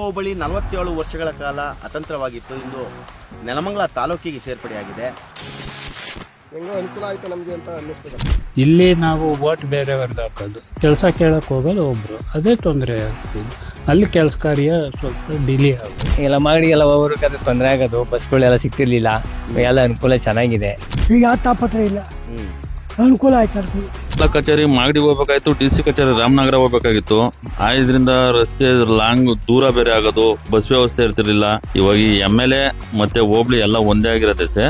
ಹೋಬಳಿ ನಲವತ್ತೇಳು ವರ್ಷಗಳ ಕಾಲ ಅತಂತ್ರವಾಗಿತ್ತು. ಇಂದು ನೆಲಮಂಗಲ ತಾಲೂಕಿಗೆ ಸೇರ್ಪಡೆಯಾಗಿದೆ. ಹೆಂಗೋ ಅನುಕೂಲ ಆಯ್ತು ನಮಗೆ ಅಂತ ಅನ್ನಿಸ್ತದೆ. ಇಲ್ಲಿ ನಾವು ಓಟ್ ಬೇರೆಯವ್ರಿಗೆ ಹಾಕೋದು. ಕೆಲಸ ಕೇಳಕ್ಕೆ ಹೋಗೋದು ಒಬ್ರು. ಅದೇ ತೊಂದರೆ ಆಗ್ತಿತ್ತು ಅಲ್ಲಿ ಕೆಲಸ ಕಾರ್ಯ ಸ್ವಲ್ಪ ಡಿಲೇ ಆಗುತ್ತೆ. ಎಲ್ಲ ಮಾಡಿ ಎಲ್ಲ ಹೋಗೋರಿಗೆ ಅದು ತೊಂದರೆ ಆಗೋದು. ಬಸ್ಗಳೆಲ್ಲ ಸಿಗ್ತಿರ್ಲಿಲ್ಲ. ಎಲ್ಲ ಅನುಕೂಲ ಚೆನ್ನಾಗಿದೆ. ಈಗ ಯಾವ ತಾಪತ್ರ ಇಲ್ಲ. ಅನುಕೂಲ ಆಯ್ತು ಅನುಕೂಲ ಎಲ್ಲ ಕಚೇರಿ ಮಾಗಡಿ ಹೋಗ್ಬೇಕಾಯ್ತು, ಡಿ ಸಿ ಕಚೇರಿ ರಾಮನಗರ ಹೋಗ್ಬೇಕಾಗಿತ್ತು. ಆ ಇದರಿಂದ ರಸ್ತೆ ಲಾಂಗ್ ದೂರ ಬೇರೆ ಆಗೋದು, ಬಸ್ ವ್ಯವಸ್ಥೆ ಇರ್ತಿರ್ಲಿಲ್ಲ. ಇವಾಗ ಎಂ ಎಲ್ ಎ ಮತ್ತೆ ಹೋಬ್ಳಿ ಎಲ್ಲ ಒಂದೇ ಆಗಿರೋದೇ ಸೆ.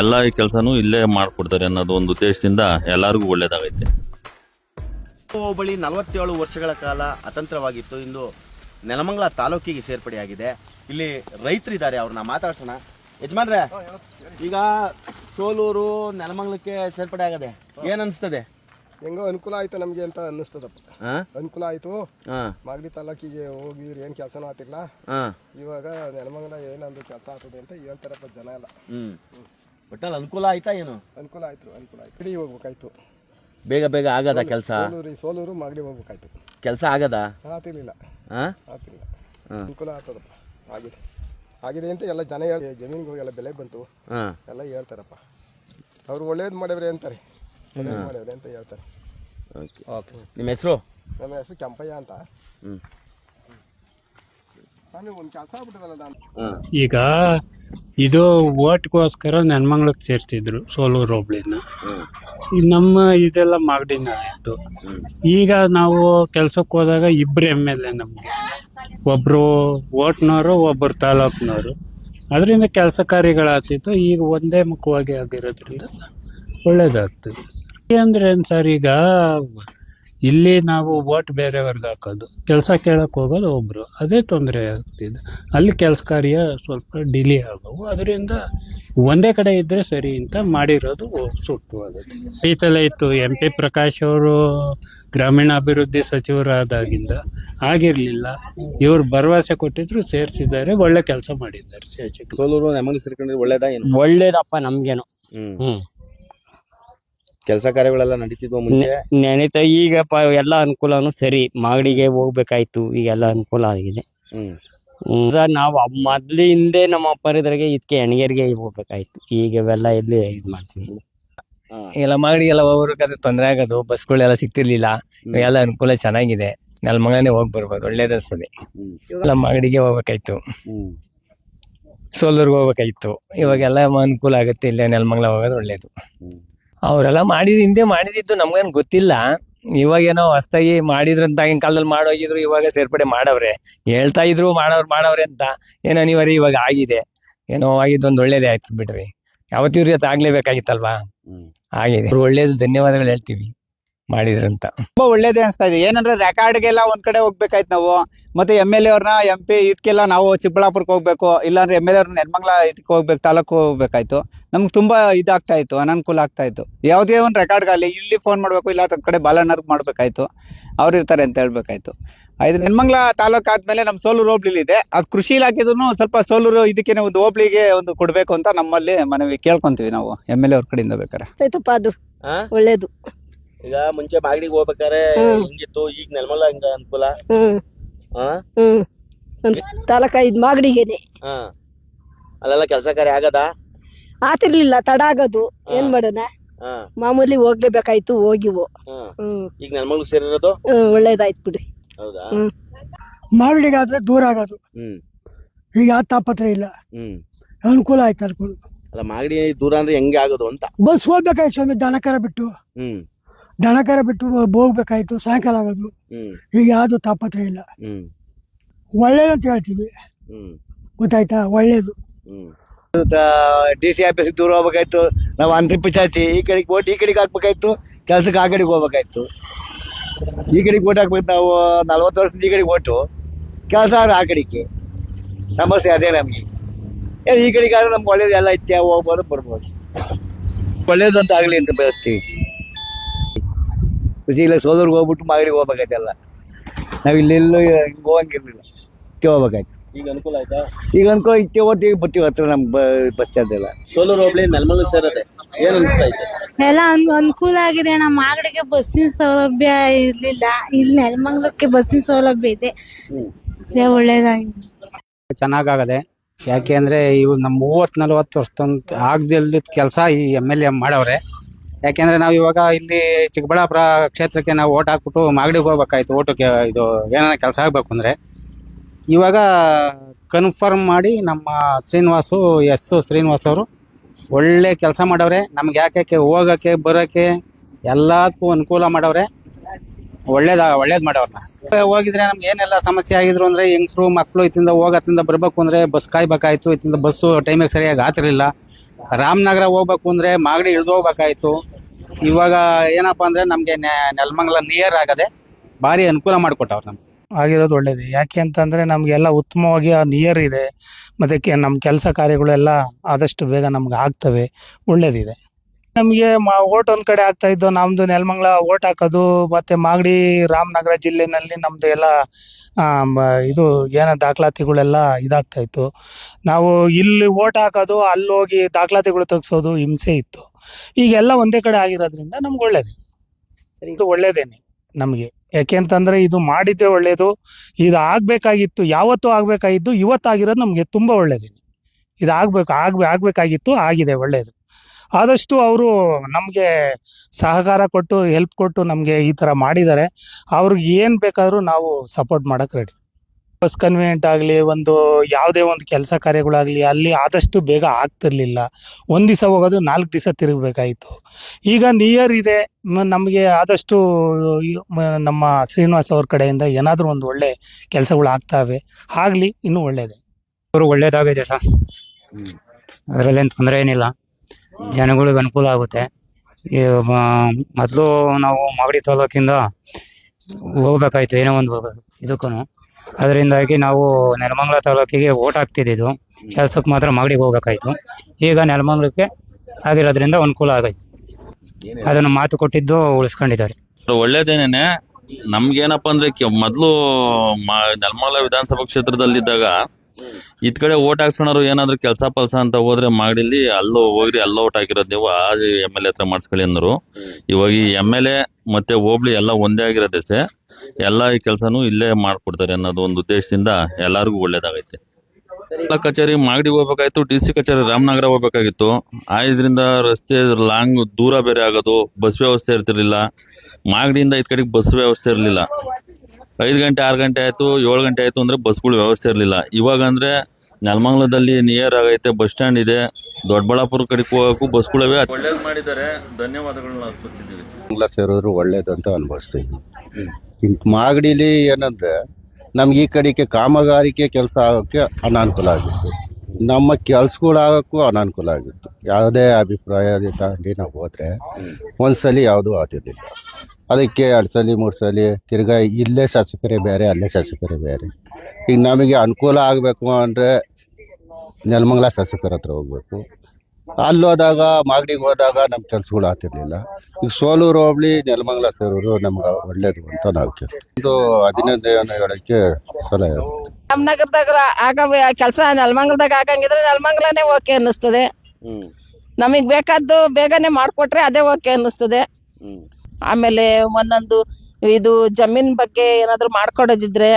ಎಲ್ಲ ಈ ಕೆಲಸನೂ ಇಲ್ಲೇ ಮಾಡ್ಕೊಡ್ತಾರೆ ಅನ್ನೋದು ಒಂದು ಉದ್ದೇಶದಿಂದ ಎಲ್ಲರಿಗೂ ಒಳ್ಳೇದಾಗೈತೆ. ಹೋಬಳಿ ನಲವತ್ತೇಳು ವರ್ಷಗಳ ಕಾಲ ಅತಂತ್ರವಾಗಿತ್ತು. ಇಂದು ನೆಲಮಂಗಲ ತಾಲೂಕಿಗೆ ಸೇರ್ಪಡೆಯಾಗಿದೆ. ಇಲ್ಲಿ ರೈತರಿದ್ದಾರೆ, ಅವ್ರನ್ನ ಮಾತಾಡ್ಸೋಣ. ಯಜಮಾನ್ರೆ, ಈಗ ಸೋಲೂರು, ನೆಲಮಂಗಲಕ್ಕೆ ಸೇರ್ಪಡೆ ಆಗದೆ ಏನ್ ಅನ್ಸ್ತದೆ? ಹೆಂಗೋ ಅನುಕೂಲ ಆಯ್ತು ನಮಗೆ ಅಂತ ಅನ್ನಿಸ್ತದಪ್ಪ. ಹಾ ಅನುಕೂಲ ಆಯ್ತು. ಹಾ ಮಾಗಡಿ ತಾಲೂಕಿಗೆ ಹೋಗಿ ಏನು ಕೆಲಸನೂ ಆತಿಲ್ಲ ಹಾ ಇವಾಗ ನೆಲಮಂಗಲ ಏನೊಂದು ಕೆಲಸ ಆಗ್ತದೆ ಅಂತ ಹೇಳ್ತಾರಪ್ಪ ಜನ ಎಲ್ಲ. ಒಟ್ಟಲ್ಲಿ ಅನುಕೂಲ ಆಯ್ತಾ ಏನು? ಅನುಕೂಲ ಆಯ್ತು ಅನುಕೂಲ ಆಯ್ತು. ಇಡೀ ಹೋಗ್ಬೇಕಾಯ್ತು. ಬೇಗ ಬೇಗ ಆಗದ ಕೆಲಸ? ಸೋಲೂರು ಸೋಲೂರು ಮಾಗಡಿ ಹೋಗ್ಬೇಕಾಯ್ತು. ಕೆಲಸ ಆಗದ? ಆತಿರ್ಲಿಲ್ಲ ಹಾ ಆಗ್ತಿಲ್ಲ ಅನುಕೂಲ ಆಗ್ತದಪ್ಪ. ಆಗಿದೆ. ಆಗಿದೆ ಅಂತ ಎಲ್ಲ ಜನ ಹೇಳಿ ಜಮೀನಿಗೆ ಹೋಗಿ ಎಲ್ಲ ಬೆಲೆ ಬಂತು. ಹಾ ಎಲ್ಲ ಹೇಳ್ತಾರಪ್ಪ. ಅವ್ರು ಒಳ್ಳೇದು ಮಾಡಿದ್ರೆ ಅಂತಾರೆ. ಒಳ್ಳೇದು ಮಾಡವ್ರೆ ಅಂತ ಹೇಳ್ತಾರೆ ಓಕೆ ಓಕೆ ನಿಮ್ಮ ಹೆಸರು ನನ್ನ ಹೆಸರು ಕೆಂಪಯ್ಯ ಅಂತ ಹ್ಮ್ ನಾನು ಒಂದು ಕೆಲಸ ಆಗ್ಬಿಟ್ಟದಲ್ಲ ನಾನು ಹಾ ಈಗ ಇದು ಓಟ್ಗೋಸ್ಕರ ನೆನ್ಮಂಗ್ಳಕ್ಕೆ ಸೇರ್ತಿದ್ರು ಸೋಲೂರು ಹೋಬ್ಳಿನ ಈ ನಮ್ಮ ಇದೆಲ್ಲ ಮಾಗಡಿನಲ್ಲಿತ್ತು. ಈಗ ನಾವು ಕೆಲ್ಸಕ್ಕೆ ಹೋದಾಗ ಇಬ್ಬರು ಎಂ ಎಲ್ ಎ ನಮಗೆ. ಒಬ್ಬರು ಓಟ್ನವರು ಒಬ್ಬರು ತಾಲೂಕ್ನವರು. ಅದರಿಂದ ಕೆಲಸ ಕಾರ್ಯಗಳಾಗ್ತಿತ್ತು. ಈಗ ಒಂದೇ ಮುಖವಾಗಿ ಆಗಿರೋದ್ರಿಂದ ಒಳ್ಳೇದಾಗ್ತದೆ ಅಂದ್ರೆ ಏನು ಸರ್ ಈಗ ಇಲ್ಲಿ ನಾವು ಓಟ್ ಬೇರೆಯವ್ರಿಗೆ ಹಾಕೋದು ಕೆಲಸ ಕೇಳಕ್ಕೆ ಹೋಗೋದು ಒಬ್ರು ಅದೇ ತೊಂದರೆ ಆಗ್ತಿದೆ. ಅಲ್ಲಿ ಕೆಲಸ ಕಾರ್ಯ ಸ್ವಲ್ಪ ಡಿಲೇ ಆಗವು ಅದರಿಂದ ಒಂದೇ ಕಡೆ ಇದ್ದರೆ ಸರಿ ಅಂತ ಮಾಡಿರೋದು ಸೂಕ್ತವಾಗುತ್ತೆ ಶೀತಲ ಇತ್ತು ಎಂ ಪಿ ಪ್ರಕಾಶ್ ಅವರು ಗ್ರಾಮೀಣಾಭಿವೃದ್ಧಿ ಸಚಿವರಾದಾಗಿಂದ ಆಗಿರಲಿಲ್ಲ. ಇವರು ಭರವಸೆ ಕೊಟ್ಟಿದ್ರು ಸೇರಿಸಿದ್ದಾರೆ ಒಳ್ಳೆ ಕೆಲಸ ಮಾಡಿದ್ದಾರೆ. ಶಾಸಕರು ಸೋಲೂರು ನೆಮಂಗಲ ಸೇರ್ಕೊಂಡ್ರೆ ಒಳ್ಳೇದಾ ಒಳ್ಳೇದಪ್ಪ ನಮ್ಗೇನು. ಹ್ಮ್. ಹ್ಮ್. ಕೆಲಸ ಕಾರ್ಯಗಳೆಲ್ಲ ನಡೀತಿದ್ವು ಮುಂಚೆ? ನೆನಿತ ಈಗ ಪ ಎಲ್ಲ ಅನುಕೂಲನು ಸರಿ ಮಾಗಡಿಗೆ ಹೋಗ್ಬೇಕಾಯ್ತು ಈಗೆಲ್ಲ ಅನುಕೂಲ ಆಗಿದೆ. ಹ್ಮ್. ಸರ್ ನಾವು ಮೊದ್ಲು ಹಿಂದೆ ನಮ್ಮ ಅಪ್ಪರಿದ್ರಿಗೆ ಇದಕ್ಕೆ ಎಣಗೇರಿಗೆ ಹೋಗ್ಬೇಕಾಯ್ತು. ಈಗ ಇವೆಲ್ಲ ಇಲ್ಲಿ ಇದು ಮಾಡ್ತೀವಿ? ಎಲ್ಲ ಮಾಡಿ ಎಲ್ಲ ಹೋಗ್ಬೇಕಾದ್ರೆ ಅದು ತೊಂದರೆ ಆಗೋದು ಬಸ್ಗಳೆಲ್ಲ ಸಿಗ್ತಿರ್ಲಿಲ್ಲ. ಎಲ್ಲ ಅನುಕೂಲ ಚೆನ್ನಾಗಿದೆ. ನೆಲಮಂಗಲನೇ ಹೋಗಿ ಬರ್ಬೋದು ಒಳ್ಳೇದನ್ಸ್ತದೆ ಎಲ್ಲ ಮಾಗಡಿಗೆ ಹೋಗ್ಬೇಕಾಯ್ತು. ಸೋಲೂರ್ಗೆ ಹೋಗ್ಬೇಕಾಯ್ತು. ಇವಾಗೆಲ್ಲ ಅನುಕೂಲ ಆಗುತ್ತೆ ಇಲ್ಲೇ ನೆಲಮಂಗಲ ಹೋಗೋದು ಒಳ್ಳೇದು. ಅವರೆಲ್ಲ ಮಾಡಿದ ಹಿಂದೆ ಮಾಡಿದಿದ್ದು ನಮ್ಗೇನು ಗೊತ್ತಿಲ್ಲ. ಇವಾಗೇನೋ ಹೊಸ್ದಾಗಿ ಮಾಡಿದ್ರಂತ ಆಗಿನ ಕಾಲದಲ್ಲಿ ಮಾಡೋಗಿದ್ರು ಇವಾಗ ಸೇರ್ಪಡೆ ಮಾಡವ್ರೆ. ಹೇಳ್ತಾ ಇದ್ರು ಮಾಡೋರು ಮಾಡವ್ರೆ ಅಂತ ಏನೋ ಅನಿವಾರ್ಯ ಇವಾಗ ಆಗಿದೆ. ಏನೋ ಆಗಿದ್ದೊಂದು ಒಳ್ಳೇದೇ ಆಯ್ತು ಬಿಡ್ರಿ. ಯಾವತ್ತಿವ್ರಿ ಜೊತೆ ಆಗ್ಲೇಬೇಕಾಗಿತ್ತಲ್ವಾ? ಆಗಿದೆ. ಒಳ್ಳೇದು ಧನ್ಯವಾದಗಳು ಹೇಳ್ತೀವಿ. ಮಾಡಿದ್ರಂತ. ತುಂಬಾ ಒಳ್ಳೇದೇ ಅನಿಸ್ತಾ ಇದೆ. ಏನಂದ್ರೆ ರೆಕಾರ್ಡ್ಗೆಲ್ಲ ಒಂದ್ ಕಡೆ ಹೋಗ್ಬೇಕಾಯ್ತು ನಾವು. ಮತ್ತೆ ಎಂ ಎಲ್ ಎ ಅವ್ರನ್ನ ಎಂ ಪಿ ಇದಕ್ಕೆಲ್ಲ ನಾವು ಚಿಕ್ಕಬಳ್ಳಾಪುರಕ್ಕೆ ಹೋಗ್ಬೇಕು ಇಲ್ಲಾಂದ್ರೆ ಎಂ ಎಲ್ ಎ ಅವ್ರನ್ನ ನೆರ್ಮಂಗ್ಲ ಇದಕ್ಕೆ ಹೋಗ್ಬೇಕು ತಾಲೂಕು ಹೋಗ್ಬೇಕಾಯ್ತು. ನಮ್ಗೆ ತುಂಬಾ ಇದಾಗ್ತಾ ಇತ್ತು ಅನನುಕೂಲ ಆಗ್ತಾ ಇತ್ತು. ಯಾವುದೇ ಒಂದು ರೆಕಾರ್ಡ್ಗಾಗಲಿ ಇಲ್ಲಿ ಫೋನ್ ಮಾಡಬೇಕು ಇಲ್ಲ ಅದ್ ಕಡೆ ಬಾಲಣ್ಣರ್ಗೆ ಮಾಡ್ಬೇಕಾಯ್ತು. ಅವ್ರು ಇರ್ತಾರೆ ಅಂತ ಹೇಳ್ಬೇಕಾಯ್ತು. ಐದು ನೆನ್ಮಂಗ್ಲ ತಾಲೂಕು ಆದ್ಮೇಲೆ ನಮ್ಮ ಸೋಲೂರು ಹೋಬ್ಳಿಲಿ ಇದೆ. ಅದು ಕೃಷಿ ಇಲಾಖೆದೂ ಸ್ವಲ್ಪ ಸೋಲೂರು ಇದಕ್ಕೆ ಒಂದು ಹೋಬ್ಳಿಗೆ ಒಂದು ಕೊಡಬೇಕು ಅಂತ ನಮ್ಮಲ್ಲಿ ಮನವಿ ಕೇಳ್ಕೊಂತೀವಿ ನಾವು. ಎಂ ಎಲ್ ಎ ಅವ್ರ ಕಡೆಯಿಂದ ಬೇಕಾರೆ ಆಯ್ತಪ್ಪ ಅದು ಒಳ್ಳೇದು. ಈಗ ಮುಂಚೆ ಮಾಗಡಿಗೆ ಹೋಗ್ಬೇಕಾರೆ. ಹಿಂಗಿತ್ತು? ಈಗ ನೆಲಮಲ್ಲ ಹಿಂಗ ಅನುಕೂಲ? ಹ್ಮ್. ಹಾ ಹ್ಮ್. ತಾಲೂಕ ಇದ್ ಮಾಗಡಿಗೆನೆ. ಹಾ. ಅಲ್ಲೆಲ್ಲ ಕೆಲಸ ಕಾರ್ಯ ಆಗದ? ಆತಿರ್ಲಿಲ್ಲ ತಡ ಆಗೋದು. ಏನ್ ಮಾಡೋಣ? ಹಾ. ಮಾಮೂಲಿ ಹೋಗ್ಲೇಬೇಕಾಯ್ತು ಹೋಗಿವು. ಹಾ. ಹ್ಮ್. ಈಗ ನೆಲಮಂಗ್ಲ ಸೇರಿರೋದು? ಹ್ಮ್, ಒಳ್ಳೇದಾಯ್ತು ಬಿಡಿ ಹೌದಾ? ಹ್ಮ್. ಮಾಗಡಿಗಾದ್ರೆ ದೂರ ಆಗೋದು. ಹ್ಮ್. ಈಗ ಯಾವ ತಾಪತ್ರ ಇಲ್ಲ. ಹ್ಮ್. ಅನುಕೂಲ ಆಯ್ತು ಅನುಕೂಲ ಅಲ್ಲ ಮಾಗಡಿ ದೂರ ಅಂದ್ರೆ ಹೆಂಗೆ ಆಗೋದು ಅಂತ? ಬಸ್ ಹೋಗ್ಬೇಕಾಯ್ತು ಸ್ವಾಮಿ ದನಕರ ಬಿಟ್ಟು. ಹ್ಮ್. ದನಕರ ಬಿಟ್ಟು ಹೋಗ್ಬೇಕಾಯ್ತು ಸಾಯಂಕಾಲ ಆಗೋದು. ಈಗ ಯಾವುದು ತಾಪತ್ರ ಇಲ್ಲ. ಒಳ್ಳೇದು ಅಂತ ಹೇಳ್ತೀವಿ. ಗೊತ್ತಾಯ್ತಾ? ಒಳ್ಳೇದು. ಡಿ ಸಿ ಆಫೀಸ್ ದೂರ ಹೋಗ್ಬೇಕಾಯ್ತು ನಾವು ಅಂತ್ರಿ ಪಿಚಾಚಿ ಈ ಕಡೆಗೆ ಓಟ್ ಈ ಕಡೆಗೆ ಹಾಕ್ಬೇಕಾಯ್ತು ಕೆಲ್ಸಕ್ಕೆ ಆ ಕಡೆಗೆ ಹೋಗ್ಬೇಕಾಯ್ತು. ಈ ಕಡೆಗೆ ಓಟ್ ಹಾಕ್ಬೇಕು ನಾವು ನಲ್ವತ್ತು ವರ್ಷದ ಈ ಕಡೆಗೆ ಓಟು. ಕೆಲಸ ಆ ಕಡೆಗೆ. ಸಮಸ್ಯೆ ಅದೇ ನಮಗೆ. ಏನು ಈ ಕಡೆಗೆ ಆದ್ರೆ ನಮ್ಗೆ ಒಳ್ಳೇದು ಎಲ್ಲ ಇತ್ಯ ಹೋಗ್ಬೋದು ಬರ್ಬೋದು. ಒಳ್ಳೇದು ಅಂತ ಆಗಲಿ ಅಂತ ಬಯಸ್ತೀವಿ. ಖುಷಿ ಇಲ್ಲ ಸೋದರ್ಗೆ ಹೋಗ್ಬಿಟ್ಟು ಮಾಗಡಿಗೆ ಹೋಗ್ಬೇಕಾಯ್ತಲ್ಲ. ನಾವು ಇಲ್ಲೆಲ್ಲೂ ಹಿಂಗೆ ಹೋಗಂಗಿರ್ಲಿಲ್ಲ. ಇಕ್ಕೆ ಹೋಗ್ಬೇಕಾಯ್ತು. ಈಗ ಅನುಕೂಲ ಆಯ್ತಾ? ಈಗ ಅನ್ಕೋ ಇಕ್ಕೆ ಓದ್ತೀವಿ ಬರ್ತೀವಿ ಹತ್ರ ನಮ್ಗೆ ಬರ್ತದಲ್ಲ ಸೋಲೂರು ಹೋಗ್ಲಿ ನಲ್ಮಲ್ಲು ಸೇರದೆ ಏನ್ ಅನಿಸ್ತಾ ಐತೆ ಎಲ್ಲ ಅನ್ ಅನುಕೂಲ ಆಗಿದೆ ಅಣ್ಣ. ಮಾಗಡಿಗೆ ಬಸ್ಸಿನ ಸೌಲಭ್ಯ ಇರ್ಲಿಲ್ಲ. ಇಲ್ಲಿ ನೆಲಮಂಗ್ಲಕ್ಕೆ ಬಸ್ಸಿನ ಸೌಲಭ್ಯ ಇದೆ. ಇದೇ ಒಳ್ಳೇದಾಗಿದೆ ಚೆನ್ನಾಗಾಗದೆ. ಯಾಕೆ ಅಂದರೆ ಇವು ನಮ್ಮ ಮೂವತ್ತು ನಲ್ವತ್ತು ವರ್ಷದಂತ ಆಗದಿಲ್ಲದ ಕೆಲಸ ಈ ಎಂ ಎಲ್ ಎ ಮಾಡವ್ರೆ. ಯಾಕೆಂದರೆ ನಾವು ಇವಾಗ ಇಲ್ಲಿ ಚಿಕ್ಕಬಳ್ಳಾಪುರ ಕ್ಷೇತ್ರಕ್ಕೆ ನಾವು ಓಟ್ ಹಾಕ್ಬಿಟ್ಟು ಮಾಗಡಿಗೆ ಹೋಗ್ಬೇಕಾಯ್ತು, ಓಟಕ್ಕೆ ಇದು ಏನಾರ ಕೆಲಸ ಆಗಬೇಕು ಅಂದರೆ. ಇವಾಗ ಕನ್ಫರ್ಮ್ ಮಾಡಿ ನಮ್ಮ ಶ್ರೀನಿವಾಸು, ಎಸ್ ಶ್ರೀನಿವಾಸ್ ಅವರು ಒಳ್ಳೆ ಕೆಲಸ ಮಾಡವ್ರೆ. ನಮ್ಗೆ ಯಾಕೆ ಹೋಗೋಕ್ಕೆ, ಬರೋಕ್ಕೆ ಎಲ್ಲದಕ್ಕೂ ಅನುಕೂಲ ಮಾಡವ್ರೆ. ಒಳ್ಳೇದ, ಒಳ್ಳೇದು ಮಾಡವ್ರನ್ನ ಹೋಗಿದ್ರೆ ನಮ್ಗೆ ಏನೆಲ್ಲ ಸಮಸ್ಯೆ ಆಗಿದ್ರು ಅಂದ್ರೆ ಹೆಂಗಸರು ಮಕ್ಕಳು ಇತ್ತಿಂದ ಹೋಗತ್ತಿಂದ ಬರಬೇಕು ಅಂದ್ರೆ ಬಸ್ ಕಾಯ್ಬೇಕಾಯ್ತು ಇತ್ತಿಂದ ಬಸ್ಸು ಟೈಮಿಗೆ ಸರಿಯಾಗಿ ಆಗ್ತಿರ್ಲಿಲ್ಲ. ರಾಮನಗರ ಹೋಗ್ಬೇಕು ಅಂದ್ರೆ ಮಾಗಡಿ ಇಳಿದು ಹೋಗ್ಬೇಕಾಯ್ತು. ಇವಾಗ ಏನಪ್ಪಾ ಅಂದ್ರೆ ನಮ್ಗೆ ನೆ- ನೆಲಮಂಗಲ ನಿಯರ್ ಆಗದೆ ಭಾರಿ ಅನುಕೂಲ ಮಾಡಿಕೊಟ್ಟವ್ರು ನಮ್ಗೆ. ಆಗಿರೋದು ಒಳ್ಳೇದು. ಯಾಕೆ ಅಂತಂದ್ರೆ ನಮಗೆಲ್ಲ ಉತ್ತಮವಾಗಿ ಆ ನಿಯರ್ ಇದೆ. ಮತ್ತೆ ನಮ್ಮ ಕೆಲಸ ಕಾರ್ಯಗಳೆಲ್ಲ ಆದಷ್ಟು ಬೇಗ ನಮ್ಗೆ ಆಗ್ತವೆ. ಒಳ್ಳೇದಿದೆ. ನಮಗೆ ಓಟ್ ಒಂದ್ ಕಡೆ ಆಗ್ತಾ ಇದ್ದು ನಮ್ದು ನೆಲಮಂಗಲ ಓಟ್ ಹಾಕೋದು ಮತ್ತೆ ಮಾಗಡಿ ರಾಮನಗರ ಜಿಲ್ಲೆನಲ್ಲಿ ನಮ್ದು ಎಲ್ಲ ಇದು ಏನ ದಾಖಲಾತಿಗಳೆಲ್ಲ ಇದಾಗ್ತಾ ಇತ್ತು. ನಾವು ಇಲ್ಲಿ ಓಟ್ ಹಾಕೋದು ಅಲ್ಲಿ ಹೋಗಿ ದಾಖಲಾತಿಗಳು ತೆಗ್ಸೋದು ಹಿಂಸೆ ಇತ್ತು. ಈಗೆಲ್ಲ ಒಂದೇ ಕಡೆ ಆಗಿರೋದ್ರಿಂದ ನಮ್ಗೆ ಒಳ್ಳೇದು. ಇದು ಒಳ್ಳೇದೇನೆ ನಮಗೆ. ಯಾಕೆಂತಂದ್ರೆ ಇದು ಮಾಡಿದ್ದೇ ಒಳ್ಳೇದು ಇದು ಆಗ್ಬೇಕಾಗಿತ್ತು ಯಾವತ್ತೂ ಆಗ್ಬೇಕಾಗಿದ್ದು ಇವತ್ತಾಗಿರೋದು ನಮಗೆ ತುಂಬಾ ಒಳ್ಳೇದೇನೆ. ಇದು ಆಗ್ಬೇಕು ಆಗ್ಬೇ ಆಗ್ಬೇಕಾಗಿತ್ತು ಆಗಿದೆ ಒಳ್ಳೇದು. ಆದಷ್ಟು ಅವರು ನಮಗೆ ಸಹಕಾರ ಕೊಟ್ಟು ಹೆಲ್ಪ್ ಕೊಟ್ಟು ನಮಗೆ ಈ ಥರ ಮಾಡಿದ್ದಾರೆ ಅವ್ರಿಗೆ ಏನು ಬೇಕಾದರೂ ನಾವು ಸಪೋರ್ಟ್ ಮಾಡೋಕೆ ರೆಡಿ ಬಸ್ ಕನ್ವೀನಿಯಂಟ್ ಆಗಲಿ ಒಂದು ಯಾವುದೇ ಒಂದು ಕೆಲಸ ಕಾರ್ಯಗಳಾಗಲಿ ಅಲ್ಲಿ ಆದಷ್ಟು ಬೇಗ ಆಗ್ತಿರ್ಲಿಲ್ಲ. ಒಂದು ದಿವಸ ಹೋಗೋದು ನಾಲ್ಕು ದಿವಸ ತಿರುಗಬೇಕಾಯಿತು. ಈಗ ನಿಯರ್ ಇದೆ. ನಮಗೆ ಆದಷ್ಟು ನಮ್ಮ ಶ್ರೀನಿವಾಸ್ ಅವ್ರ ಕಡೆಯಿಂದ ಏನಾದರೂ ಒಂದು ಒಳ್ಳೆ ಕೆಲಸಗಳು ಆಗ್ತಾವೆ. ಆಗಲಿ ಇನ್ನೂ ಒಳ್ಳೇದೇ. ಅವರು ಒಳ್ಳೇದಾಗಿದೆ ಸರ್. ಅದರಲ್ಲೇನು ತೊಂದರೆ ಏನಿಲ್ಲ. ಜನಗಳಿಗೆ ಅನುಕೂಲ ಆಗುತ್ತೆ. ಮೊದಲು ನಾವು ಮಾಗಡಿ ತಾಲೂಕಿಂದ ಹೋಗ್ಬೇಕಾಯ್ತು, ಏನೋ ಒಂದು ಇದಕ್ಕೂ ಅದರಿಂದಾಗಿ ನಾವು ನೆಲಮಂಗಲ ತಾಲೂಕಿಗೆ ಓಟ್ ಹಾಕ್ತಿದ್ದು ಕೆಲಸಕ್ಕೆ ಮಾತ್ರ ಮಾಗಡಿಗೆ ಹೋಗ್ಬೇಕಾಯ್ತು. ಈಗ ನೆಲಮಂಗಲಕ್ಕೆ ಆಗಿರೋದ್ರಿಂದ ಅನುಕೂಲ ಆಗೈತೆ. ಅದನ್ನು ಮಾತು ಕೊಟ್ಟಿದ್ದು ಉಳಿಸ್ಕೊಂಡಿದ್ದಾರೆ. ಒಳ್ಳೇದೇನೇನೆ, ನಮ್ಗೇನಪ್ಪ ಅಂದ್ರೆ, ಮೊದಲು ನೆಲಮಂಗಲ ವಿಧಾನಸಭಾ ಕ್ಷೇತ್ರದಲ್ಲಿದ್ದಾಗ ಇತ್ ಕಡೆ ಓಟ್ ಹಾಕ್ಸ್ಕೊಳೋರು ಏನಾದ್ರು ಕೆಲಸ ಪಲ್ಸ ಅಂತ ಹೋದ್ರೆ ಮಾಡಿಲಿ ಅಲ್ಲೋ ಹೋಗ್ರಿ, ಅಲ್ಲೋ ಓಟ್ ಹಾಕಿರೋದು ನೀವು, ಆ ಎಂ ಎಲ್ ಎ ಹತ್ರ ಮಾಡಿಸ್ಕೊಳ್ಳಿ ಅಂದ್ರು ಇವಾಗ ಈ ಎಂ ಎಲ್ ಎ ಮತ್ತೆ ಹೋಬ್ಳಿ ಎಲ್ಲ ಒಂದೇ ಆಗಿರೋದೆಸೆ ಎಲ್ಲ ಈ ಕೆಲಸನೂ ಇಲ್ಲೇ ಮಾಡ್ಕೊಡ್ತಾರೆ ಅನ್ನೋದು ಒಂದು ಉದ್ದೇಶದಿಂದ ಎಲ್ಲರಿಗೂ ಒಳ್ಳೇದಾಗೈತೆ. ಎಲ್ಲ ಕಚೇರಿ ಮಾಗಡಿ ಹೋಗ್ಬೇಕಾಯ್ತು, ಡಿ ಸಿ ಕಚೇರಿ ರಾಮನಗರ ಹೋಗ್ಬೇಕಾಗಿತ್ತು. ಆ ಇದರಿಂದ ರಸ್ತೆ ಲಾಂಗ್ ದೂರ ಬೇರೆ ಆಗೋದು, ಬಸ್ ವ್ಯವಸ್ಥೆ ಇರ್ತಿರ್ಲಿಲ್ಲ. ಮಾಗಡಿಯಿಂದ ಇದ್ ಕಡೆಗೆ ಬಸ್ ವ್ಯವಸ್ಥೆ ಇರಲಿಲ್ಲ. ಐದು ಗಂಟೆ ಆರು ಗಂಟೆ ಆಯಿತು ಏಳು ಗಂಟೆ ಆಯ್ತು ಅಂದ್ರೆ ಬಸ್ಗಳು ವ್ಯವಸ್ಥೆ ಇರಲಿಲ್ಲ. ಇವಾಗ ಅಂದ್ರೆ ನೆಲಮಂಗಲದಲ್ಲಿ ನಿಯರ್ ಆಗೈತೆ ಬಸ್ ಸ್ಟ್ಯಾಂಡ್ ಇದೆ. ದೊಡ್ಡಬಳ್ಳಾಪುರ ಕಡೆಗೆ ಹೋಗೋಕ್ಕೂ ಬಸ್ಗಳವೇ ಒಳ್ಳೇದು ಮಾಡಿದ್ದಾರೆ. ಧನ್ಯವಾದಗಳನ್ನ ಅರ್ಪಿಸ್ತಿದ್ದೀವಿ. ಎಲ್ಲ ಸೇರಿದ್ರು ಒಳ್ಳೇದು ಅಂತ ಅನ್ಭವಿಸ್ತೀವಿ ಇನ್ ಮಾಗಡಿಲಿ ಏನಂದ್ರೆ ನಮ್ಗೆ ಈ ಕಡೆಗೆ ಕಾಮಗಾರಿಕೆ ಕೆಲಸ ಆಗೋಕ್ಕೆ ಅನಾನುಕೂಲ ಆಗಿತ್ತು. ನಮ್ಮ ಕೆಲಸಗಳಾಗೋಕ್ಕೂ ಅನಾನುಕೂಲ ಆಗಿತ್ತು. ಯಾವುದೇ ಅಭಿಪ್ರಾಯ ತಗೊಂಡು ನಾವು ಹೋದರೆ ಒಂದ್ಸಲಿ ಯಾವುದೂ ಆಗೋದಿಲ್ಲ ಅದಕ್ಕೆ ಎರಡು ಸಲ ಮೂರು ಸಲ ತಿರ್ಗಾ ಇಲ್ಲೇ ಶಾಸಕರೇ ಬೇರೆ ಅಲ್ಲೇ ಶಾಸಕರೇ ಬೇರೆ. ಈಗ ನಮಗೆ ಅನುಕೂಲ ಆಗಬೇಕು ಅಂದರೆ ನೆಲಮಂಗಲ ಶಾಸಕರ ಹತ್ರ ಹೋಗ್ಬೇಕು. ಅಲ್ಲಿ ಹೋದಾಗ ಮಾಗಡಿಗೆ ಹೋದಾಗ ನಮ್ಮ ಕೆಲಸಗಳು ಆಗ್ತಿರ್ಲಿಲ್ಲ. ಈಗ ಸೋಲೂರು ಹೋಗ್ಲಿ ನೆಲಮಂಗಲ ಸೇರೋರು ನಮ್ಗೆ ಒಳ್ಳೇದು ಅಂತ ನಾವು ಕೇಳ್ತೀವಿ. ಒಂದು ಅಭಿನಂದನೆ ಹೇಳೋಕ್ಕೆ ಸಲಹೆ ರಾಮನಗರದಾಗ ಆಗ ಕೆಲಸ ನೆಲಮಂಗಲದಾಗ ಆಗಂಗಿದ್ರೆ ನೆಲಮಂಗಲನೇ ಓಕೆ ಅನ್ನಿಸ್ತದೆ. ನಮಗೆ ಬೇಕಾದ್ದು ಬೇಗನೆ ಮಾಡಿಕೊಟ್ರೆ ಅದೇ ಓಕೆ ಅನ್ನಿಸ್ತದೆ. ಆಮೇಲೆ ಒಂದೊಂದು ಇದು ಜಮೀನ್ ಬಗ್ಗೆ ಏನಾದರೂ ಮಾಡ್ಕೊಡೋದಿದ್ರೆ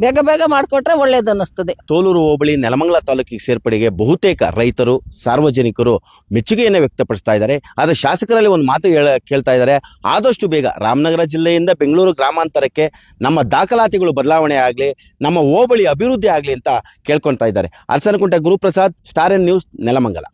ಬೇಗ ಬೇಗ ಮಾಡಿಕೊಟ್ರೆ ಒಳ್ಳೇದು ಅನ್ನಿಸ್ತದೆ. ತೋಲೂರು ಹೋಬಳಿ ನೆಲಮಂಗಲ ತಾಲೂಕಿಗೆ ಸೇರ್ಪಡೆಗೆ ಬಹುತೇಕ ರೈತರು, ಸಾರ್ವಜನಿಕರು ಮೆಚ್ಚುಗೆಯನ್ನು ವ್ಯಕ್ತಪಡಿಸ್ತಾ ಇದ್ದಾರೆ. ಆದರೆ ಶಾಸಕರಲ್ಲಿ ಒಂದು ಮಾತು ಹೇಳ, ಕೇಳ್ತಾ ಇದ್ದಾರೆ, ಆದಷ್ಟು ಬೇಗ ರಾಮನಗರ ಜಿಲ್ಲೆಯಿಂದ ಬೆಂಗಳೂರು ಗ್ರಾಮಾಂತರಕ್ಕೆ ನಮ್ಮ ದಾಖಲಾತಿಗಳು ಬದಲಾವಣೆ ಆಗಲಿ, ನಮ್ಮ ಹೋಬಳಿ ಅಭಿವೃದ್ಧಿ ಆಗಲಿ ಅಂತ ಕೇಳ್ಕೊಳ್ತಾ ಇದ್ದಾರೆ. Arasanakunte Guruprasad, Star N News, Nelamangala.